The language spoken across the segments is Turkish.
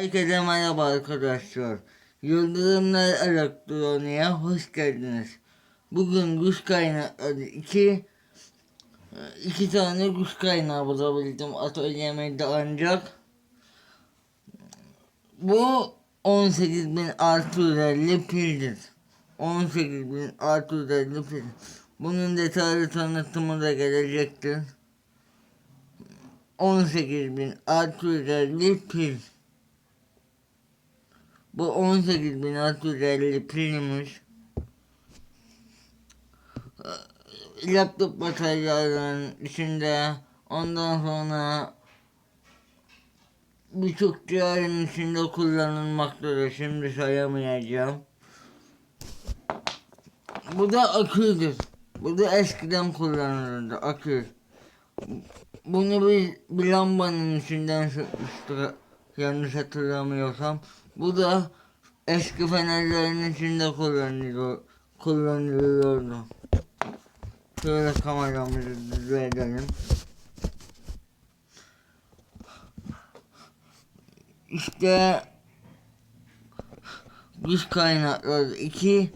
Herkese merhaba arkadaşlar. Yıldırımlar Elektroniğe hoş geldiniz. Bugün güç kaynakları iki iki tane güç kaynağı bulabildim atölyemde ancak bu 18.000 artı 150 pildir. 18.000 artı 150 pil. Bunun detaylı tanıtımı da gelecektir. 18.000 artı 150 pil. Bu 18.650 pilmiş. Ee, Laptop bataryalarının içinde ondan sonra birçok cihazın içinde kullanılmaktadır. Şimdi sayamayacağım. Bu da aküdür. Bu da eskiden kullanılırdı akü. Bunu biz bir lambanın içinden sıkmıştık yanlış hatırlamıyorsam. Bu da eski fenerlerin içinde kullanılıyor, kullanılıyordu. Şöyle kameramızı düzeltelim. İşte güç kaynakları 2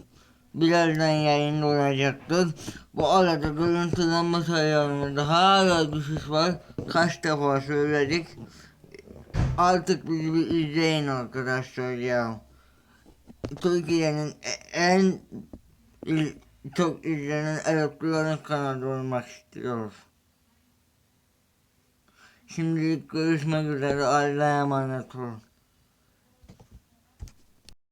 birazdan yayında olacaktır. Bu arada görüntülenme sayılarımızda hala düşüş var. Kaç defa söyledik. Artık bizi izleyin arkadaşlar ya. Türkiye'nin e- en çok izlenen elektronik kanalı olmak istiyoruz. Şimdilik görüşmek üzere. Allah'a emanet olun.